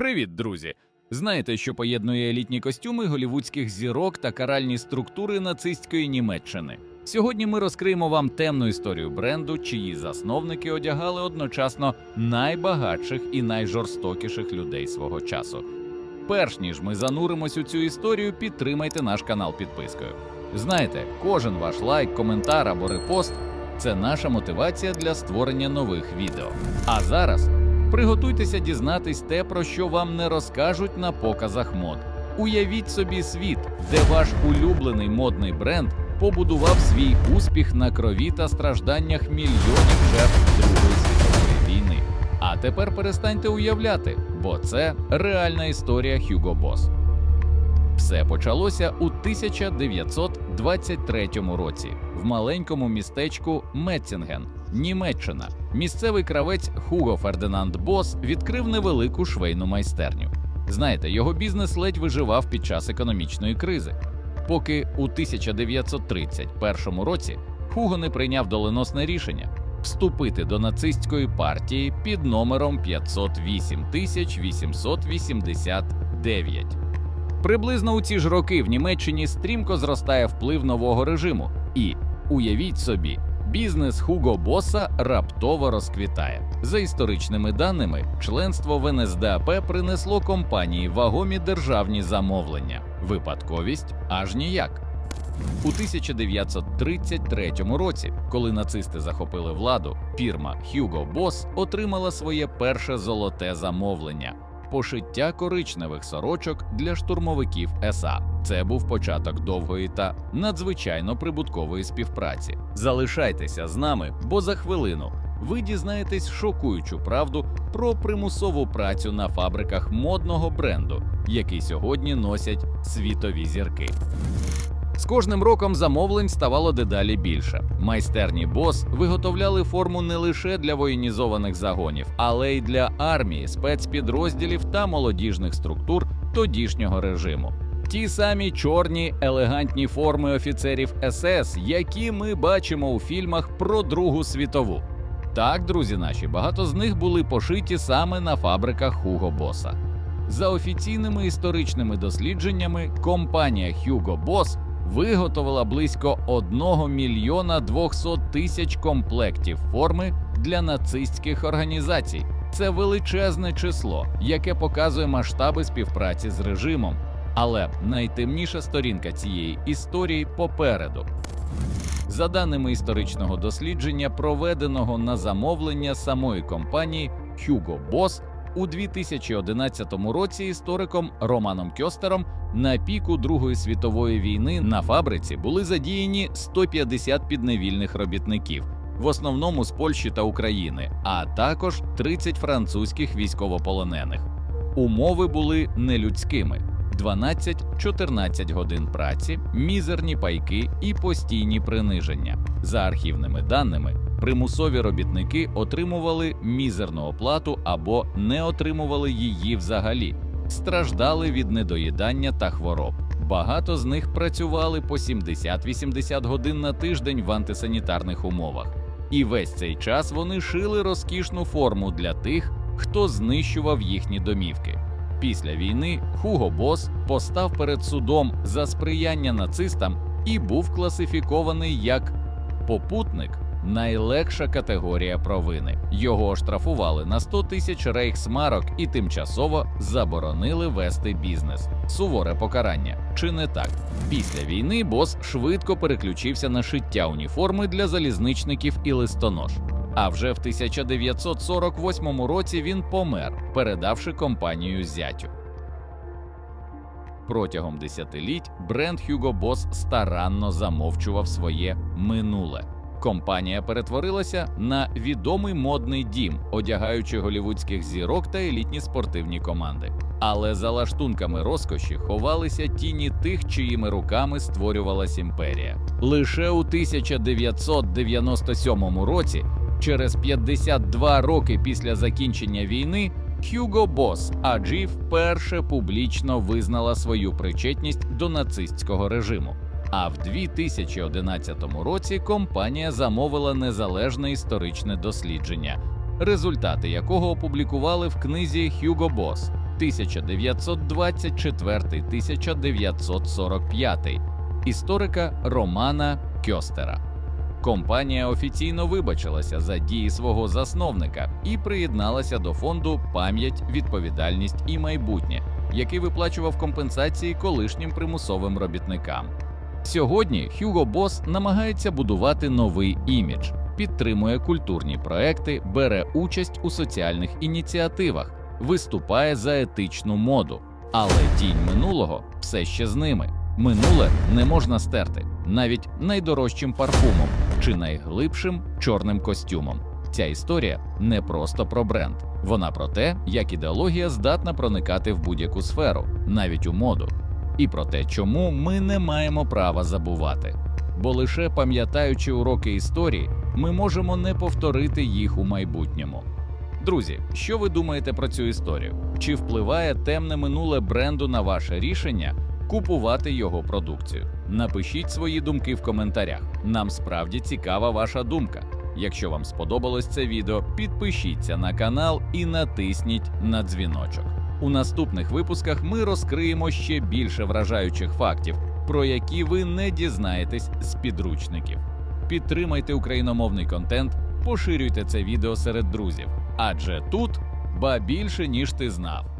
Привіт, друзі! Знаєте, що поєднує елітні костюми голівудських зірок та каральні структури нацистської Німеччини? Сьогодні ми розкриємо вам темну історію бренду, чиї засновники одягали одночасно найбагатших і найжорстокіших людей свого часу. Перш ніж ми зануримось у цю історію, підтримайте наш канал підпискою. Знаєте, кожен ваш лайк, коментар або репост це наша мотивація для створення нових відео. А зараз приготуйтеся дізнатись те, про що вам не розкажуть на показах мод. Уявіть собі світ, де ваш улюблений модний бренд побудував свій успіх на крові та стражданнях мільйонів жертв Другої світової війни. А тепер перестаньте уявляти, бо це реальна історія Hugo Boss. Все почалося у 1923 році в маленькому містечку Метцінген, Німеччина. Місцевий кравець Хуго Фердинанд Бос відкрив невелику швейну майстерню. Знаєте, його бізнес ледь виживав під час економічної кризи. Поки у 1931 році Хуго не прийняв доленосне рішення вступити до нацистської партії під номером 508 889. Приблизно у ці ж роки в Німеччині стрімко зростає вплив нового режиму, і уявіть собі, бізнес Хуго Боса раптово розквітає. За історичними даними, членство в НСДАП принесло компанії вагомі державні замовлення. Випадковість аж ніяк. У 1933 році, коли нацисти захопили владу, фірма Hugo Boss отримала своє перше золоте замовлення пошиття коричневих сорочок для штурмовиків СА. Це був початок довгої та надзвичайно прибуткової співпраці. Залишайтеся з нами, бо за хвилину ви дізнаєтесь шокуючу правду про примусову працю на фабриках модного бренду, який сьогодні носять світові зірки. З кожним роком замовлень ставало дедалі більше. Майстерні бос виготовляли форму не лише для воєнізованих загонів, але й для армії, спецпідрозділів та молодіжних структур тодішнього режиму. Ті самі чорні елегантні форми офіцерів СС, які ми бачимо у фільмах про Другу світову. Так, друзі наші, багато з них були пошиті саме на фабриках Хуго Боса. За офіційними історичними дослідженнями, компанія Hugo Boss виготовила близько 1 мільйона 200 тисяч комплектів форми для нацистських організацій. Це величезне число, яке показує масштаби співпраці з режимом. Але найтемніша сторінка цієї історії попереду. За даними історичного дослідження, проведеного на замовлення самої компанії Hugo Boss, у 2011 році істориком Романом Кьостером на піку Другої світової війни на фабриці були задіяні 150 підневільних робітників, в основному з Польщі та України, а також 30 французьких військовополонених. Умови були нелюдськими: 12-14 годин праці, мізерні пайки і постійні приниження. За архівними даними, примусові робітники отримували мізерну оплату або не отримували її взагалі, страждали від недоїдання та хвороб. Багато з них працювали по 70-80 годин на тиждень в антисанітарних умовах, і весь цей час вони шили розкішну форму для тих, хто знищував їхні домівки. Після війни Хуго Бос постав перед судом за сприяння нацистам і був класифікований як попутник найлегша категорія провини. Його оштрафували на 100 тисяч рейхсмарок і тимчасово заборонили вести бізнес. Суворе покарання. Чи не так? Після війни бос швидко переключився на шиття уніформи для залізничників і листонож. А вже в 1948 році він помер, передавши компанію зятю. Протягом десятиліть бренд Hugo Boss старанно замовчував своє минуле. Компанія перетворилася на відомий модний дім, одягаючи голівудських зірок та елітні спортивні команди. Але за лаштунками розкоші ховалися тіні тих, чиїми руками створювалась імперія. Лише у 1997 році, через 52 роки після закінчення війни, Hugo Boss AG вперше публічно визнала свою причетність до нацистського режиму. А в 2011 році компанія замовила незалежне історичне дослідження, результати якого опублікували в книзі Hugo Boss. 1924-1945 історика Романа Кьостера. Компанія офіційно вибачилася за дії свого засновника і приєдналася до фонду Пам'ять, відповідальність і майбутнє, який виплачував компенсації колишнім примусовим робітникам. Сьогодні Hugo Boss намагається будувати новий імідж, підтримує культурні проекти, бере участь у соціальних ініціативах, виступає за етичну моду. Але тінь минулого все ще з ними. Минуле не можна стерти навіть найдорожчим парфумом чи найглибшим чорним костюмом. Ця історія не просто про бренд, вона про те, як ідеологія здатна проникати в будь-яку сферу, навіть у моду, і про те, чому ми не маємо права забувати. Бо лише пам'ятаючи уроки історії, ми можемо не повторити їх у майбутньому. Друзі, що ви думаєте про цю історію? Чи впливає темне минуле бренду на ваше рішення купувати його продукцію? Напишіть свої думки в коментарях. Нам справді цікава ваша думка. Якщо вам сподобалось це відео, підпишіться на канал і натисніть на дзвіночок. У наступних випусках ми розкриємо ще більше вражаючих фактів, про які ви не дізнаєтесь з підручників. Підтримайте україномовний контент, поширюйте це відео серед друзів, адже тут ба більше ніж ти знав.